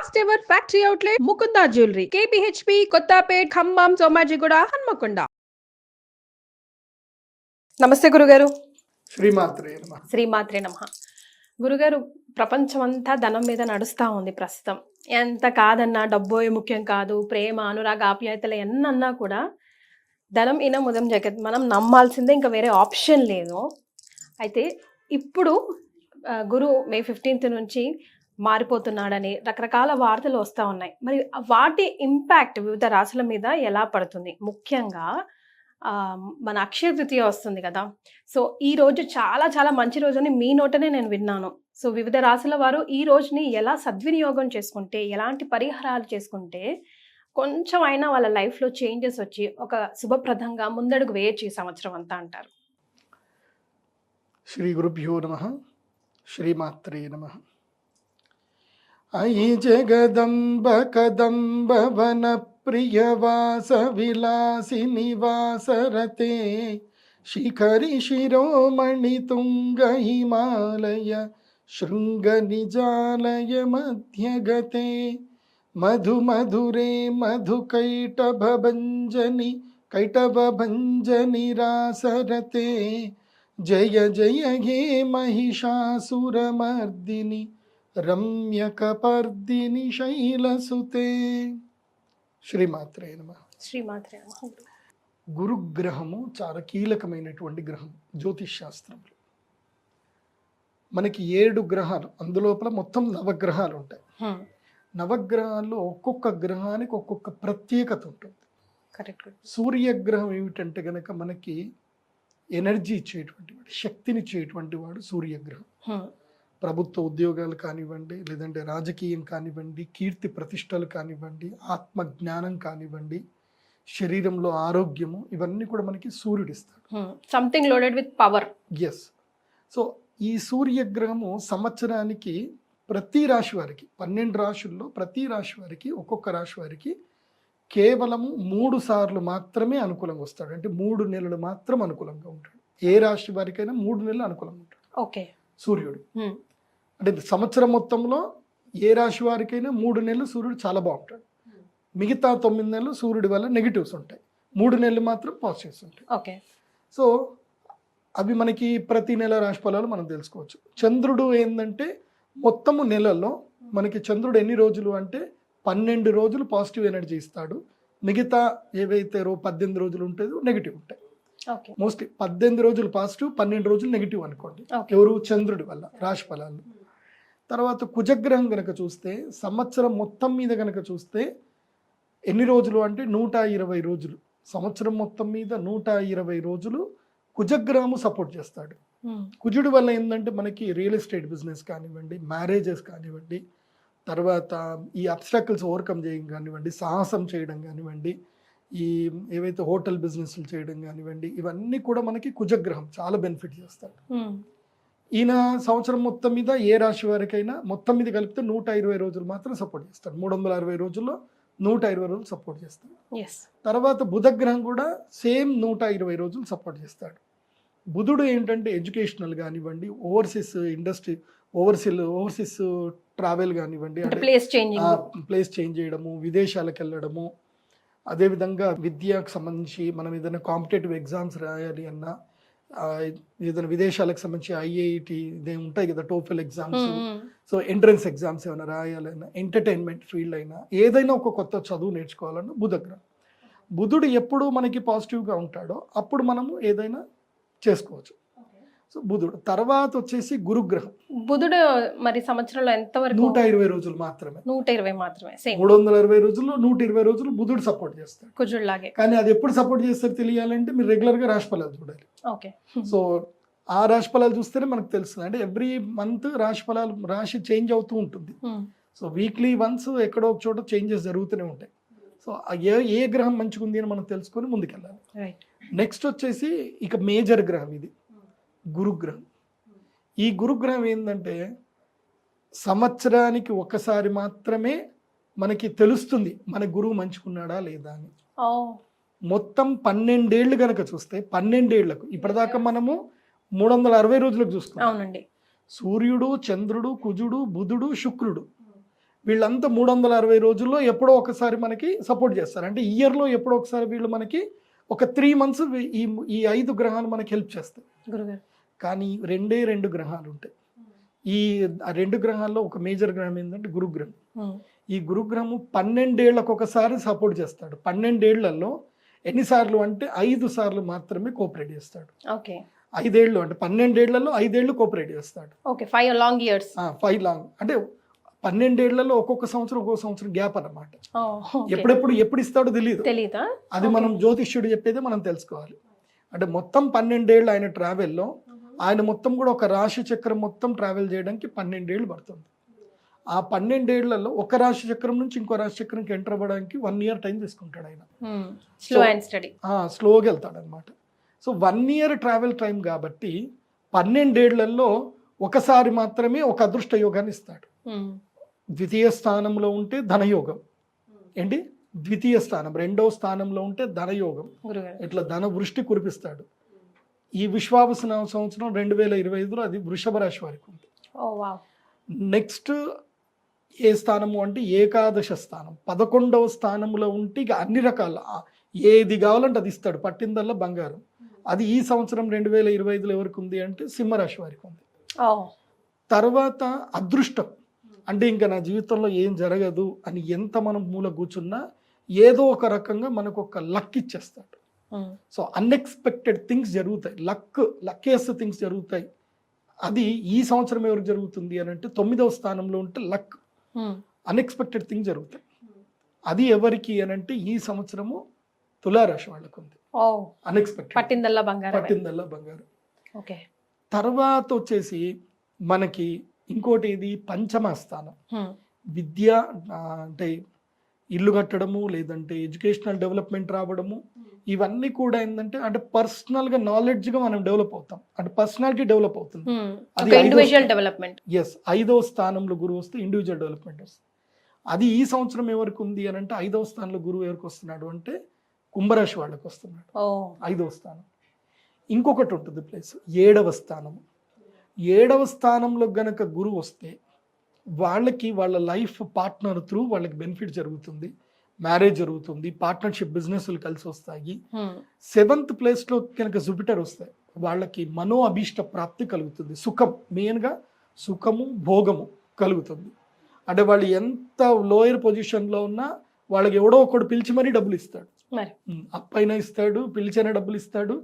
First ever factory outlet Mukunda jewellery KPHB Kothapet Khammam Somajiguda Hanmakonda నమస్తే గురుగారు శ్రీమాత్రే నమ శ్రీమాత్రే నమ గురుగారు ప్రపంచం అంతా ధనం మీద నడుస్తూ ఉంది ప్రస్తుతం. ఎంత కాదన్నా డబ్బోయే ముఖ్యం కాదు ప్రేమ అనురాగ ఆప్యాయతలు ఎన్నన్నా కూడా ధనం ఇన ముదం జగత్. మనం నమ్మాల్సిందే ఇంకా వేరే ఆప్షన్ లేదు. అయితే ఇప్పుడు ఆ, గురు మే ఫిఫ్టీన్త్ నుంచి మారిపోతున్నాడని రకరకాల వార్తలు వస్తూ ఉన్నాయి. మరి వాటి ఇంపాక్ట్ వివిధ రాశుల మీద ఎలా పడుతుంది? ముఖ్యంగా మన అక్షయ తృతీయ వస్తుంది కదా. సో ఈ రోజు చాలా చాలా మంచి రోజు అని మీ నోటనే నేను విన్నాను. సో వివిధ రాశుల వారు ఈ రోజుని ఎలా సద్వినియోగం చేసుకుంటే ఎలాంటి పరిహారాలు చేసుకుంటే కొంచెం అయినా వాళ్ళ లైఫ్లో చేంజెస్ వచ్చి ఒక శుభప్రదంగా ముందడుగు వేయచ్చు ఈ సంవత్సరం అంతా అంటారు. శ్రీ గురుభ్యో నమ. శ్రీమాత్రే నమ. अयि जगदम्ब कदम्ब वनप्रियवासविलासिनिवासरते शिखरिशिरोमणितुङ्गहिमालय शृङ्गनिजालय मध्यगते मधुमधुरे मधुकैटभभञ्जनि कैटभभञ्जनिरासरते जय जय हे महिषासुरमर्दिनि రమ్యకపర్దిని శైలసుతే. శ్రీమాత్రే నమ. శ్రీమాత్రే నమః. గురుగ్రహము చాలా కీలకమైనటువంటి గ్రహం జ్యోతిష్ శాస్త్రంలో. మనకి ఏడు గ్రహాలు అందులోపల మొత్తం నవగ్రహాలు ఉంటాయి. నవగ్రహాల్లో ఒక్కొక్క గ్రహానికి ఒక్కొక్క ప్రత్యేకత ఉంటుంది. కరెక్ట్. సూర్యగ్రహం ఏమిటంటే గనక మనకి ఎనర్జీ ఇచ్చేటువంటి వాడు శక్తినిచ్చేటువంటి వాడు సూర్యగ్రహం. ప్రభుత్వ ఉద్యోగాలు కానివ్వండి లేదంటే రాజకీయం కానివ్వండి కీర్తి ప్రతిష్టలు కానివ్వండి ఆత్మ జ్ఞానం కానివ్వండి శరీరంలో ఆరోగ్యము ఇవన్నీ కూడా మనకి సూర్యుడు ఇస్తాడు. Something loaded with power yes so ఈ సూర్యగ్రహము సంవత్సరానికి ప్రతి రాశి వారికి పన్నెండు రాశుల్లో ప్రతి రాశి వారికి ఒక్కొక్క రాశి వారికి కేవలము మూడు సార్లు మాత్రమే అనుకూలంగా వస్తాడు. అంటే మూడు నెలలు మాత్రం అనుకూలంగా ఉంటాడు. ఏ రాశి వారికైనా మూడు నెలలు అనుకూలంగా ఉంటాడు. ఓకే సూర్యుడు. హ్మ్, అంటే సంవత్సరం మొత్తంలో ఏ రాశి వారికైనా మూడు నెలలు సూర్యుడు చాలా బాగుంటాడు. మిగతా తొమ్మిది నెలలు సూర్యుడి వల్ల నెగిటివ్స్ ఉంటాయి. మూడు నెలలు మాత్రం పాజిటివ్స్ ఉంటాయి. ఓకే. సో అవి మనకి ప్రతి నెల రాశి ఫలాలు మనం తెలుసుకోవచ్చు. చంద్రుడు ఏంటంటే మొత్తము నెలల్లో మనకి చంద్రుడు ఎన్ని రోజులు అంటే పన్నెండు రోజులు పాజిటివ్ ఎనర్జీ ఇస్తాడు. మిగతా ఏవైతే రో పద్దెనిమిది రోజులు ఉంటుందో నెగిటివ్ ఉంటాయి. మోస్ట్లీ పద్దెనిమిది రోజులు పాజిటివ్ పన్నెండు రోజులు నెగిటివ్ అనుకోండి. ఎవరు? చంద్రుడి వల్ల రాశి ఫలాలు. తర్వాత కుజగ్రహం గనక చూస్తే సంవత్సరం మొత్తం మీద గనక చూస్తే ఎన్ని రోజులు అంటే నూట ఇరవై రోజులు. సంవత్సరం మొత్తం మీద నూట ఇరవై రోజులు కుజగ్రహము సపోర్ట్ చేస్తాడు. కుజుడి వల్ల ఏంటంటే మనకి రియల్ ఎస్టేట్ బిజినెస్ కానివ్వండి మ్యారేజెస్ కానివ్వండి తర్వాత ఈ అబ్స్ట్రకల్స్ ఓవర్కమ్ చేయడం కానివ్వండి సాహసం చేయడం కానివ్వండి ఈ ఏవైతే హోటల్ బిజినెస్లు చేయడం కానివ్వండి ఇవన్నీ కూడా మనకి కుజగ్రహం చాలా బెనిఫిట్ చేస్తాడు. ఈయన సంవత్సరం మొత్తం మీద ఏ రాశి వారికైనా మొత్తం మీద కలిపితే నూట ఇరవై రోజులు మాత్రం సపోర్ట్ చేస్తాడు. మూడు వందల అరవై రోజుల్లో నూట ఇరవై రోజులు సపోర్ట్ చేస్తాడు. తర్వాత బుధగ్రహం కూడా సేమ్ నూట ఇరవై రోజులు సపోర్ట్ చేస్తాడు. బుధుడు ఏంటంటే ఎడ్యుకేషనల్ కానివ్వండి overseas industry overseas overseas travel కానివ్వండి ప్లేస్ చేంజ్ చేయడము విదేశాలకు వెళ్ళడము అదేవిధంగా విద్యకు సంబంధించి మనం ఏదైనా కాంపిటేటివ్ ఎగ్జామ్స్ రాయాలి అన్నా ఏదైనా విదేశాలకు సంబంధించి ఐఐటి ఇదే ఉంటాయి కదా TOEFL exams so entrance exams ఏమైనా రాయాలన్నా ఎంటర్టైన్మెంట్ ఫీల్డ్ అయినా ఏదైనా ఒక కొత్త చదువు నేర్చుకోవాలన్నా బుధగ్రహం బుధుడు ఎప్పుడు మనకి పాజిటివ్గా ఉంటాడో అప్పుడు మనము ఏదైనా చేసుకోవచ్చు. సో బుధుడు తర్వాత వచ్చేసి గురుగ్రహం. బుధుడు మరి సంవత్సరంలో ఎంతవరకు? నూట ఇరవై రోజులు మాత్రమే. నూట ఇరవై మాత్రమే సేమ్. మూడు వందల అరవై రోజుల్లో నూట ఇరవై రోజులు బుధుడు సపోర్ట్ చేస్తాడు. కుజుడులాగే. కానీ అది ఎప్పుడు సపోర్ట్ చేస్తారో తెలియాలంటే మీరు రెగ్యులర్గా రాశి ఫలాలు చూడాలి. ఓకే. సో ఆ రాశి ఫలాలు చూస్తేనే మనకు తెలుస్తుంది. అంటే ఎవ్రీ మంత్ రాశి ఫలాలు రాశి చేంజ్ అవుతూ ఉంటుంది. హ్మ్, సో వీక్లీ వన్స్ ఎక్కడో ఒక చోట చేంజెస్ జరుగుతూనే ఉంటాయి. సో ఏ ఏ గ్రహం మంచిగా ఉంది అని మనం తెలుసుకొని ముందుకెళ్ళాలి. నెక్స్ట్ వచ్చేసి ఇక మేజర్ గ్రహం ఇది. గురుగ్రహం. ఈ గురుగ్రహం ఏంటంటే సంవత్సరానికి ఒకసారి మాత్రమే మనకి తెలుస్తుంది మన గురువు మంచుకున్నాడా లేదా అని. మొత్తం పన్నెండేళ్ళు కనుక చూస్తే పన్నెండేళ్ళకు ఇప్పటిదాకా మనము మూడు వందల అరవై రోజులకు చూసుకున్నాం. అవునండి. సూర్యుడు చంద్రుడు కుజుడు బుధుడు శుక్రుడు వీళ్ళంతా మూడు వందల అరవై రోజుల్లో ఎప్పుడో ఒకసారి మనకి సపోర్ట్ చేస్తారు. అంటే ఇయర్లో ఎప్పుడో ఒకసారి వీళ్ళు మనకి ఒక త్రీ మంత్స్ ఈ ఈ ఐదు గ్రహాలు మనకి హెల్ప్ చేస్తాయి. కానీ రెండే రెండు గ్రహాలు ఉంటాయి. ఈ ఆ రెండు గ్రహాల్లో ఒక మేజర్ గ్రహం ఏంటంటే గురుగ్రహం. ఈ గురుగ్రహము పన్నెండేళ్ళకు ఒకసారి సపోర్ట్ చేస్తాడు. పన్నెండేళ్ళలో ఎన్నిసార్లు అంటే ఐదు సార్లు మాత్రమే కోఆపరేట్ చేస్తాడు. ఓకే. ఐదేళ్ళు అంటే పన్నెండేళ్ళలో ఐదేళ్ళు కోఆపరేట్ చేస్తాడు. Okay five long years. Five long. అంటే పన్నెండేళ్ళలో ఒక్కొక్క సంవత్సరం ఒక్కొక్క సంవత్సరం గ్యాప్ అన్నమాట. ఎప్పుడెప్పుడు ఎప్పుడు ఇస్తాడో తెలియదు తెలీదా? అది మనం జ్యోతిష్యుడు చెప్పేదే మనం తెలుసుకోవాలి. అంటే మొత్తం పన్నెండేళ్ళు ఆయన ట్రావెల్లో ఆయన మొత్తం కూడా ఒక రాశి చక్రం మొత్తం ట్రావెల్ చేయడానికి పన్నెండేళ్ళు పడుతుంది. ఆ పన్నెండేళ్ళలో ఒక రాశి చక్రం నుంచి ఇంకో రాశి చక్రంకి ఎంటర్ అవ్వడానికి వన్ ఇయర్ టైం తీసుకుంటాడు ఆయన. స్లో అండ్ స్టడీ స్లోగా వెళ్తాడు అనమాట so one year travel time కాబట్టి పన్నెండేళ్ళలో ఒకసారి మాత్రమే ఒక అదృష్ట యోగాన్ని ఇస్తాడు. ద్వితీయ స్థానంలో ఉంటే ధనయోగం. ఏంటి? ద్వితీయ స్థానం. రెండవ స్థానంలో ఉంటే ధనయోగం. ఇట్లా ధన వృష్టి కురిపిస్తాడు. ఈ విశ్వావసన సంవత్సరం రెండు వేల ఇరవై ఐదులో అది వృషభ రాశి వారికి ఉంది. నెక్స్ట్ ఏ స్థానము అంటే ఏకాదశ స్థానం. పదకొండవ స్థానంలో ఉంటే ఇక అన్ని రకాల ఏది కావాలంటే అది ఇస్తాడు. పట్టిందల్లా బంగారం. అది ఈ సంవత్సరం రెండు వేల ఇరవై ఐదులో ఎవరికి ఉంది అంటే సింహరాశి వారికి ఉంది. తర్వాత అదృష్టం. అంటే ఇంకా నా జీవితంలో ఏం జరగదు అని ఎంత మనం మూల కూర్చున్నా ఏదో ఒక రకంగా మనకు ఒక లక్ ఇచ్చేస్తాడు. సో అన్ఎక్స్పెక్టెడ్ థింగ్స్ జరుగుతాయి. లక్ లక్కెస్ట్ థింగ్స్ జరుగుతాయి. అది ఈ సంవత్సరం ఎవరికి జరుగుతుంది అని అంటే తొమ్మిదవ స్థానంలో ఉంటే లక్ అన్ఎక్స్పెక్టెడ్ థింగ్ జరుగుతాయి. అది ఎవరికి అని అంటే ఈ సంవత్సరము తులారాశి వాళ్ళకు ఉంది. అన్ఎక్స్పెక్టెడ్ పట్టిందల్లా బంగారం పట్టిందల్లా బంగారం. ఓకే. తర్వాత వచ్చేసి మనకి ఇంకోటి ఇది పంచమ స్థానం. ఉమ్, విద్య అంటే ఇల్లు కట్టడము లేదంటే ఎడ్యుకేషనల్ డెవలప్మెంట్ రావడము ఇవన్నీ కూడా ఏంటంటే అంటే పర్సనల్గా నాలెడ్జ్గా మనం డెవలప్ అవుతాం. అంటే పర్సనాలిటీ డెవలప్ అవుతుంది. ఉమ్, అది ఇండివిజువల్. డెవలప్మెంట్ ఎస్ ఐదవ స్థానంలో గురువు వస్తే ఇండివిజువల్ డెవలప్మెంట్ వస్తుంది. అది ఈ సంవత్సరం ఎవరికి ఉంది అని అంటే ఐదవ స్థానంలో గురువు ఎవరికి వస్తున్నాడు అంటే కుంభరాశి వాళ్ళకి వస్తున్నాడు. ఐదవ స్థానం. ఇంకొకటి ఉంటుంది ప్లేస్ ఏడవ స్థానం ఏడవ స్థానంలో గనక గురువు వస్తే వాళ్ళకి వాళ్ళ లైఫ్ పార్ట్నర్ త్రూ వాళ్ళకి బెనిఫిట్ జరుగుతుంది మ్యారేజ్ జరుగుతుంది పార్ట్నర్షిప్ బిజినెస్లు కలిసి వస్తాయి. సెవెంత్ ప్లేస్లో కనుక జూపిటర్ వస్తాయి వాళ్ళకి మనో అభీష్ట ప్రాప్తి కలుగుతుంది. సుఖం మెయిన్గా సుఖము భోగము కలుగుతుంది. అంటే వాళ్ళు ఎంత లోయర్ పొజిషన్లో ఉన్నా వాళ్ళకి ఎవడో ఒకడు పిలిచి మరీ డబ్బులు ఇస్తాడు అప్పైనా ఇస్తాడు పిలిచైనా డబ్బులు ఇస్తాడు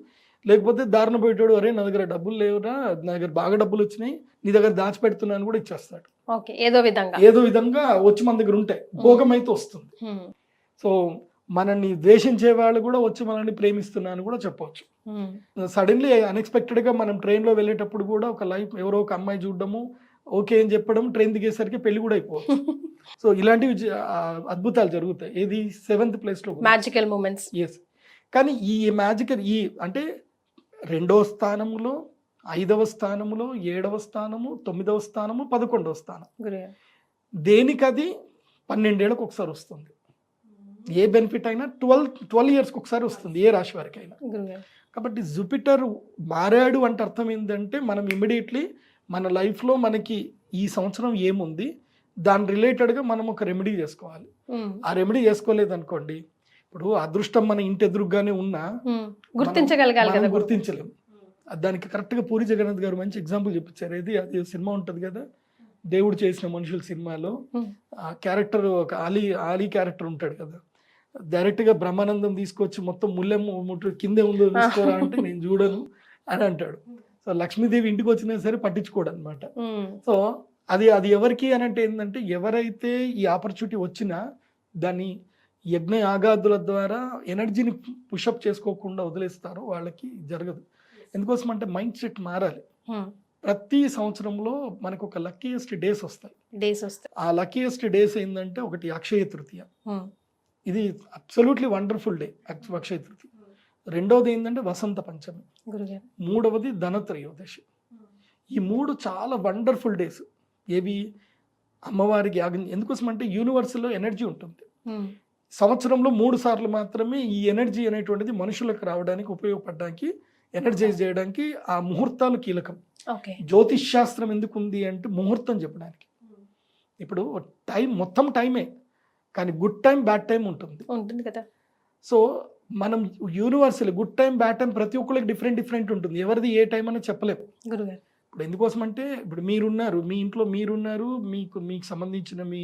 లేకపోతే దారిన పోయేటాడు అరే నా దగ్గర డబ్బులు లేవురా నా దగ్గర బాగా డబ్బులు వచ్చినాయి నీ దగ్గర దాచిపెడుతున్నాను కూడా ఇచ్చేస్తాడు. ఓకే ఏదో విధంగా. ఏదో విధంగా వచ్చి మన దగ్గర ఉంటాయి భోగం అయితే వస్తుంది. సో మనల్ని ద్వేషించే వాళ్ళు కూడా వచ్చి మనల్ని ప్రేమిస్తున్నాను కూడా చెప్పవచ్చు సడన్లీ అన్ఎక్స్పెక్టెడ్గా మనం ట్రైన్లో వెళ్ళేటప్పుడు కూడా ఒక లైఫ్ ఎవరో ఒక అమ్మాయి చూడడము ఓకే అని చెప్పడం ట్రైన్ దిగేసరికి పెళ్ళి కూడా అయిపోవచ్చు. సో ఇలాంటివి అద్భుతాలు జరుగుతాయి. ఏది? సెవెంత్ ప్లేస్లో మ్యాజికల్ మూమెంట్స్ ఎస్ కానీ ఈ మ్యాజికల్ ఈ అంటే రెండవ స్థానంలో ఐదవ స్థానములో ఏడవ స్థానము తొమ్మిదవ స్థానము పదకొండవ స్థానం. దేనికది? పన్నెండేళ్ళకి ఒకసారి వస్తుంది. ఏ బెనిఫిట్ అయినా ట్వెల్వ్ ట్వెల్వ్ ఇయర్స్కి ఒకసారి వస్తుంది ఏ రాశి వారికి అయినా కాబట్టి జూపిటర్ మారాడు అంటే అర్థం ఏంటంటే మనం ఇమ్మీడియట్లీ మన లైఫ్లో మనకి ఈ సంవత్సరం ఏముంది దాని రిలేటెడ్గా మనం ఒక రెమెడీ చేసుకోవాలి. ఆ రెమెడీ చేసుకోలేదు అనుకోండి ఇప్పుడు అదృష్టం మన ఇంటి ఎదురుగానే ఉన్నా గుర్తించగలగాలి కదా గురు- గుర్తించలేం. దానికి కరెక్ట్గా పూరి జగన్నాథ్ గారు మంచి ఎగ్జాంపుల్ చెప్పించారు ఏది? అది సినిమా ఉంటుంది కదా? దేవుడు చేసిన మనుషుల సినిమాలో ఆ క్యారెక్టర్ ఒక ఆలీ ఆలీ క్యారెక్టర్ ఉంటాడు కదా? డైరెక్ట్గా బ్రహ్మానందం తీసుకొచ్చి మొత్తం ముల్లెం ముట్టు కిందే ఉందో చూసుకోరా అంటే నేను చూడను అని అంటాడు. సో లక్ష్మీదేవి ఇంటికి వచ్చినా సరే పట్టించుకోడు అనమాట సో అది అది ఎవరికి అని అంటే ఏంటంటే ఎవరైతే ఈ ఆపర్చునిటీ వచ్చినా దాన్ని యజ్ఞ యాగాదుల ద్వారా ఎనర్జీని పుషప్ చేసుకోకుండా వదిలేస్తారో వాళ్ళకి జరగదు. ఎందుకోసం అంటే మైండ్ సెట్ మారాలి. ఉమ్, ప్రతి సంవత్సరంలో మనకు ఒక లక్కీయెస్ట్ డేస్ వస్తాయి. డేస్ వస్తాయి. ఆ లక్కీయెస్ట్ డేస్ ఏంటంటే ఒకటి అక్షయ తృతీయ. ఉమ్, ఇది absolutely wonderful day Akshaya Tritiya. రెండవది ఏంటంటే వసంత పంచమి. మూడవది ధనత్రయోదశి. ఈ మూడు చాలా వండర్ఫుల్ డేస్ ఏవి? అమ్మవారికి యాగం. ఎందుకోసం అంటే యూనివర్స్లో ఎనర్జీ ఉంటుంది. సంవత్సరంలో మూడు సార్లు మాత్రమే ఈ ఎనర్జీ అనేటువంటిది మనుషులకు రావడానికి ఉపయోగపడడానికి ఎనర్జైజ్ చేయడానికి ఆ ముహూర్తాలు కీలకం. ఓకే. జ్యోతిష్ శాస్త్రం ఎందుకు ఉంది అంటే ముహూర్తం చెప్పడానికి. ఇప్పుడు టైం మొత్తం టైమే కానీ గుడ్ టైం బ్యాడ్ టైం ఉంటుంది. ఉంటుంది కదా. సో మనం universal good time bad time ప్రతి ఒక్కరికి డిఫరెంట్ డిఫరెంట్ ఉంటుంది. ఎవరిది ఏ టైం అని చెప్పలేము ఇప్పుడు ఎందుకోసం అంటే ఇప్పుడు మీరున్నారు మీ ఇంట్లో మీరున్నారు మీకు మీకు సంబంధించిన మీ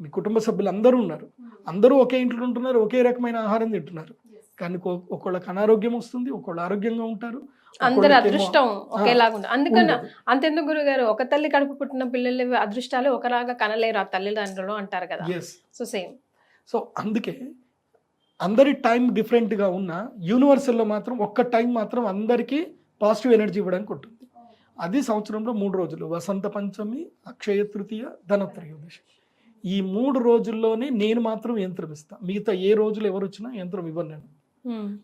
మీ కుటుంబ సభ్యులు అందరూ ఉన్నారు. అందరూ ఒకే ఇంట్లో ఉంటున్నారు ఒకే రకమైన ఆహారం తింటున్నారు. కానీ ఒకళ్ళకి అనారోగ్యం వస్తుంది ఒకళ్ళు ఆరోగ్యంగా ఉంటారు అందరి అదృష్టం ఒకేలాగా ఉంటుంది. అందుకని. అంతెందుకు గురుగారు ఒక తల్లి కడుపు పుట్టిన పిల్లల అదృష్టాలు ఒకలాగా కనలేరు ఆ తల్లిదండ్రులు అంటారు కదా. సో సేమ్ సో అందుకే అందరి టైం డిఫరెంట్గా ఉన్న యూనివర్సల్లో మాత్రం ఒక్క టైం మాత్రం అందరికీ పాజిటివ్ ఎనర్జీ ఇవ్వడానికి ఉంటుంది. అది సంవత్సరంలో మూడు రోజులు. వసంత పంచమి అక్షయ తృతీయ ధనత్రయోదశి. ఈ మూడు రోజుల్లోనే నేను మాత్రం యంత్రం ఇస్తాను మిగతా ఏ రోజులు ఎవరు వచ్చినా యంత్రం ఇవ్వను నేను.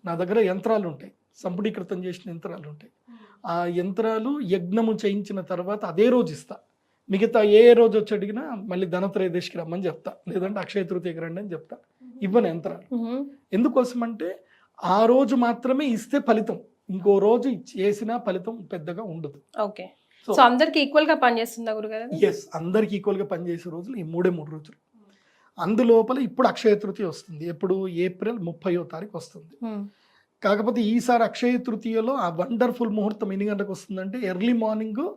నా దగ్గర యంత్రాలు ఉంటాయి సంపుడీకృతం చేసిన యంత్రాలు ఉంటాయి ఆ యంత్రాలు యజ్ఞము చేయించిన తర్వాత అదే రోజు ఇస్తా. మిగతా ఏ రోజు వచ్చి అడిగినా మళ్ళీ ధనత్రయోదశికి రమ్మని చెప్తా. లేదంటే అక్షయ తృతీయకి రండి అని చెప్తా. ఇవ్వను యంత్రాలు. ఎందుకోసం అంటే ఆ రోజు మాత్రమే ఇస్తే ఫలితం. ఇంకో రోజు చేసిన ఫలితం పెద్దగా ఉండదు. ఓకే. సో అందరికి ఈక్వల్గా పనిచేస్తుందా గురుగారు? ఎస్ అందరికి ఈక్వల్గా పనిచేసే రోజులు ఈ మూడే మూడు రోజులు. అందులోపల ఇప్పుడు అక్షయ తృతీయ వస్తుంది. ఎప్పుడు? ఏప్రిల్ ముప్పయో తారీఖు వస్తుంది. ఉమ్. కాకపోతే ఈసారి అక్షయ తృతీయలో ఆ వండర్ఫుల్ ముహూర్తం ఎన్ని గంటలకు వస్తుందంటే early morning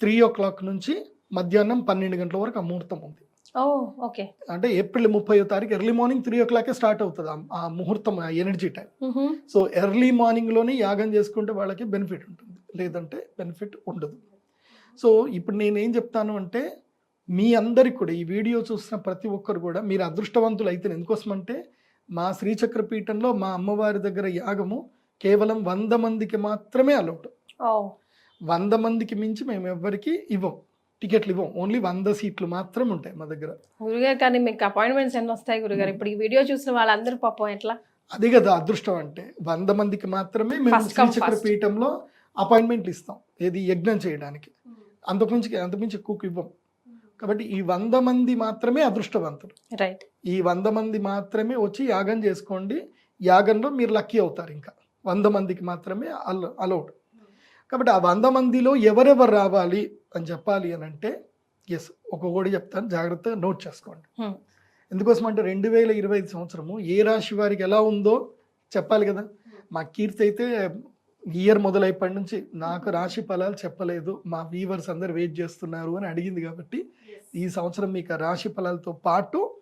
three o'clock నుంచి మధ్యాహ్నం పన్నెండు గంటల వరకు ఆ ముహూర్తం ఉంది. ఓకే అంటే ఏప్రిల్ ముప్పయో తారీఖు ఎర్లీ మార్నింగ్ త్రీ ఓ క్లాకే స్టార్ట్ అవుతుంది ఆ- ముహూర్తం ఆ ఎనర్జీ టైం. సో ఎర్లీ మార్నింగ్లోనే యాగం చేసుకుంటే వాళ్ళకి బెనిఫిట్ ఉంటుంది. లేదంటే బెనిఫిట్ ఉండదు. సో ఇప్పుడు నేనేం చెప్తాను అంటే మీ అందరికి కూడా ఈ వీడియో చూసిన ప్రతి ఒక్కరు కూడా మీరు అదృష్టవంతులు అయితే ఎందుకోసం అంటే మా శ్రీచక్ర పీఠంలో మా అమ్మవారి దగ్గర యాగము కేవలం వంద మందికి మాత్రమే అలౌడ్ ఓ వంద మందికి మించి మేము ఎవ్వరికి ఇవ్వం. టికెట్లు ఇవ్వం. ఓన్లీ వంద సీట్లు మాత్రం ఉంటాయి మా దగ్గర. గురుగారు కానీ మీకు అపాయింట్మెంట్స్ ఎన్ని వస్తాయి గురుగారు? ఇప్పుడు ఈ వీడియో చూసిన వాళ్ళందరూ పాపం ఎట్లా? అది కదా అదృష్టం అంటే వంద మందికి మాత్రమే మేము శ్రీచక్ర. పీఠంలో అపాయింట్మెంట్లు ఇస్తాం ఏది యజ్ఞం చేయడానికి. అంతకుమించి అంతకుమించి ఎక్కువకి ఇవ్వం. కాబట్టి ఈ వంద మంది మాత్రమే అదృష్టవంతులు. రైట్ ఈ వంద మంది మాత్రమే వచ్చి యాగం చేసుకోండి. యాగంలో మీరు లక్కీ అవుతారు ఇంకా. వంద మందికి మాత్రమే అల అలౌడ్. కాబట్టి ఆ వంద మందిలో ఎవరెవరు రావాలి అని చెప్పాలి అని అంటే ఎస్ ఒక్కొక్కటి చెప్తాను జాగ్రత్తగా నోట్ చేసుకోండి. Hmm. ఎందుకోసం అంటే రెండు వేల ఇరవై ఐదు సంవత్సరము ఏ రాశి వారికి ఎలా ఉందో చెప్పాలి కదా. మా కీర్తి అయితే ఇయర్ మొదలైప్పటి నుంచి నాకు రాశి ఫలాలు చెప్పలేదు. మా వీవర్స్ అందరు వెయిట్ చేస్తున్నారు అని అడిగింది కాబట్టి ఈ సంవత్సరం మీకు రాశి ఫలాలతో పాటు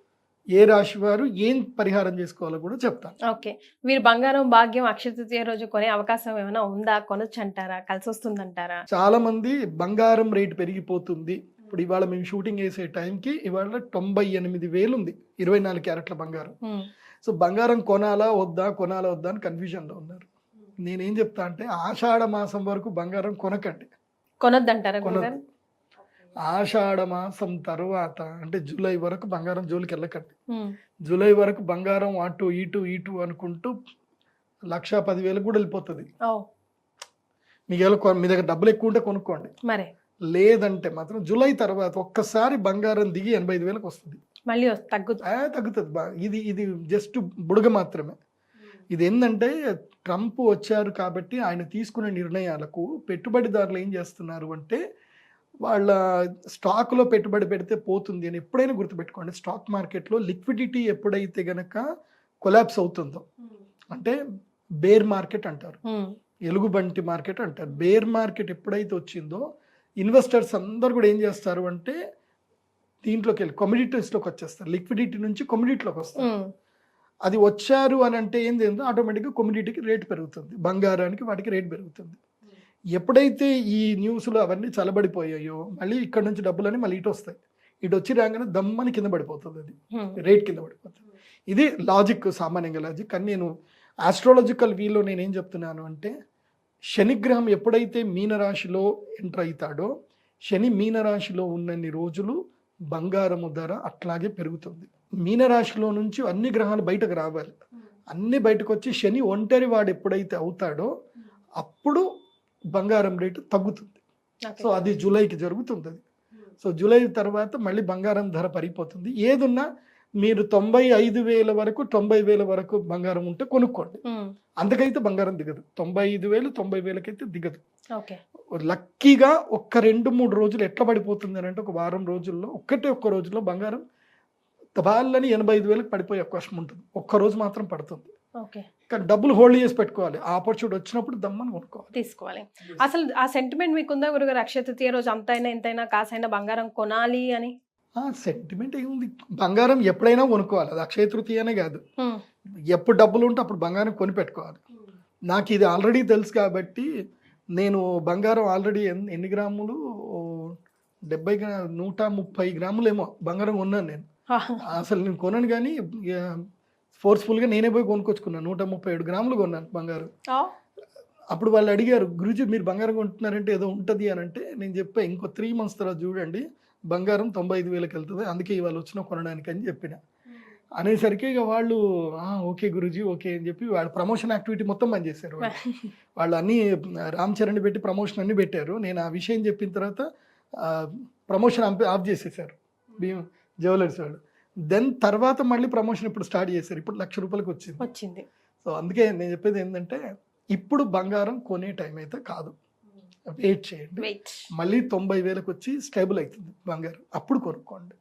ఏ రాశి వారు ఏం పరిహారం చేసుకోవాలో కూడా చెప్తాను. ఓకే. మీరు బంగారం భాగ్యం అక్షయ తృతీయ రోజు కొనే అవకాశం ఏమైనా ఉందా? కొనొచ్చు అంటారా కలిసి వస్తుందంటారా చాలా మంది బంగారం రేటు పెరిగిపోతుంది. ఇప్పుడు ఇవాళ మేము షూటింగ్ వేసే టైంకి ఇవాళ తొంభై ఎనిమిది వేలు ఉంది. ఇరవై నాలుగు క్యారెట్ల బంగారం. సో బంగారం కొనాలా వద్దా? కొనాలా వద్దా? అని కన్ఫ్యూజన్లో ఉన్నారు. నేనేం చెప్తా అంటే ఆషాఢ మాసం వరకు బంగారం కొనకండి. కొనొద్దంటారా కొనొద్దు. ఆషాఢ మాసం తర్వాత అంటే జూలై వరకు బంగారం జోలికి వెళ్ళకండి. జూలై వరకు బంగారం అటు ఇటు ఇటు అనుకుంటూ లక్ష పదివేలకు కూడా వెళ్ళిపోతుంది. మీకు ఎలా మీ దగ్గర డబ్బులు ఎక్కువ ఉంటే కొనుక్కోండి. మరే. లేదంటే మాత్రం జూలై తర్వాత ఒక్కసారి బంగారం దిగి ఎనభై ఐదు వేలకు వస్తుంది. మళ్ళీ తగ్గుతుంది. తగ్గుతుంది. బా ఇది ఇది జస్ట్ బుడగ మాత్రమే. ఇది ఏంటంటే ట్రంప్ వచ్చారు కాబట్టి ఆయన తీసుకునే నిర్ణయాలకు పెట్టుబడిదారులు ఏం చేస్తున్నారు అంటే వాళ్ళ స్టాక్లో పెట్టుబడి పెడితే పోతుంది అని ఎప్పుడైనా గుర్తుపెట్టుకోండి. స్టాక్ మార్కెట్లో లిక్విడిటీ ఎప్పుడైతే గనక కొలాప్స్ అవుతుందో అంటే బేర్ మార్కెట్ అంటారు. ఎలుగుబంటి మార్కెట్ అంటారు. బేర్ మార్కెట్ ఎప్పుడైతే వచ్చిందో ఇన్వెస్టర్స్ అందరు కూడా ఏం చేస్తారు అంటే దీంట్లోకి వెళ్ళి కమ్యూనిటీస్లోకి వచ్చేస్తారు. లిక్విడిటీ నుంచి కమ్యూనిటీలోకి వస్తారు. అది వచ్చారు అని అంటే ఏంది ఆటోమేటిక్గా కమ్యూనిటీకి రేట్ పెరుగుతుంది. బంగారానికి వాటికి రేట్ పెరుగుతుంది. ఎప్పుడైతే ఈ న్యూస్లు అవన్నీ చలబడిపోయాయో మళ్ళీ ఇక్కడ నుంచి డబ్బులని మళ్ళీ ఇటు వస్తాయి. ఇటు వచ్చి రాగానే దమ్మని కింద పడిపోతుంది అది. రేట్ కింద పడిపోతుంది. ఇది లాజిక్ సామాన్యంగా లాజిక్ కానీ నేను ఆస్ట్రాలజికల్ వీలో నేను ఏం చెప్తున్నాను అంటే శనిగ్రహం ఎప్పుడైతే మీనరాశిలో ఎంటర్ అవుతాడో శని మీనరాశిలో ఉన్నన్ని రోజులు బంగారము ధర అట్లాగే పెరుగుతుంది. మీనరాశిలో నుంచి అన్ని గ్రహాలు బయటకు రావాలి. అన్ని బయటకు వచ్చి శని ఒంటరి వాడు ఎప్పుడైతే అవుతాడో అప్పుడు బంగారం రేటు తగ్గుతుంది. సో అది జూలైకి జరుగుతుంది సో జూలై తర్వాత మళ్ళీ బంగారం ధర పడిపోతుంది. ఏదున్నా మీరు తొంభై ఐదు వేల వరకు తొంభై వేల వరకు బంగారం ఉంటే కొనుక్కోండి. అందుకైతే బంగారం దిగదు. తొంభై ఐదు వేలు తొంభై వేలకైతే దిగదు. లక్కీగా ఒక్క రెండు మూడు రోజులు ఎట్లా పడిపోతుంది అని అంటే ఒక వారం రోజుల్లో ఒక్కటే ఒక్క రోజుల్లో బంగారం తబాలని ఎనభై ఐదు వేలకు పడిపోయే అవకాశం ఉంటుంది. ఒక్క రోజు మాత్రం పడుతుంది. ఓకే. కానీ డబ్బులు హోల్డ్ చేసి పెట్టుకోవాలి. ఆ ఆపర్చునిటీ వచ్చినప్పుడు దమ్మని కొనుక్కోవాలి. తీసుకోవాలి. అసలు ఆ సెంటిమెంట్ మీకుందా గురుగారు? అక్షయ తృతీయ రోజు అంతైనా ఎంతైనా కాసైనా బంగారం కొనాలి అని? ఆ సెంటిమెంట్ ఏముంది? బంగారం ఎప్పుడైనా కొనుక్కోవాలి. అది అక్షయ తృతీయనే కాదు ఎప్పుడు డబ్బులు ఉంటే అప్పుడు బంగారం కొని పెట్టుకోవాలి. నాకు ఇది ఆల్రెడీ తెలుసు కాబట్టి నేను బంగారం ఆల్రెడీ ఎన్ని గ్రాములు? డెబ్బై గ్రా నూట ముప్పై గ్రాములు ఏమో బంగారం కొన్నాను నేను. అసలు నేను కొనను కానీ ఫోర్స్ఫుల్గా నేనే పోయి కొనుక్కొచ్చుకున్నాను నూట ముప్పై ఏడు గ్రాములు కొన్నాను బంగారం. అప్పుడు వాళ్ళు అడిగారు గురుజీ మీరు బంగారం కొంటున్నారంటే ఏదో ఉంటుంది అని అంటే నేను చెప్పా ఇంకో త్రీ మంత్స్ తర్వాత చూడండి బంగారం తొంభై ఐదు వేలకు వెళ్తుంది అందుకే ఇవాళ వచ్చిన కొనడానికి అని చెప్పిన. అనేసరికి ఇక వాళ్ళు "ఆ, ఓకే గురుజీ ఓకే అని చెప్పి వాళ్ళు ప్రమోషన్ యాక్టివిటీ మొత్తం బంద్ చేశారు వాళ్ళు. వాళ్ళు అన్ని రామ్ చరణ్ పెట్టి ప్రమోషన్ అన్ని పెట్టారు. నేను ఆ విషయం చెప్పిన తర్వాత ప్రమోషన్ ఆఫ్ చేసేసారు. భీమ్ జ్యువెలర్స్ వాళ్ళు దెన్ తర్వాత మళ్ళీ ప్రమోషన్ ఇప్పుడు స్టార్ట్ చేశారు. ఇప్పుడు లక్ష రూపాయలకి వచ్చింది. వచ్చింది. సో అందుకే నేను చెప్పేది ఏంటంటే ఇప్పుడు బంగారం కొనే టైం అయితే కాదు. వెయిట్ చేయండి. వెయిట్ మళ్ళీ తొంభై వేలకు వచ్చి స్టేబుల్ అవుతుంది బంగారం. అప్పుడు కొనుక్కోండి.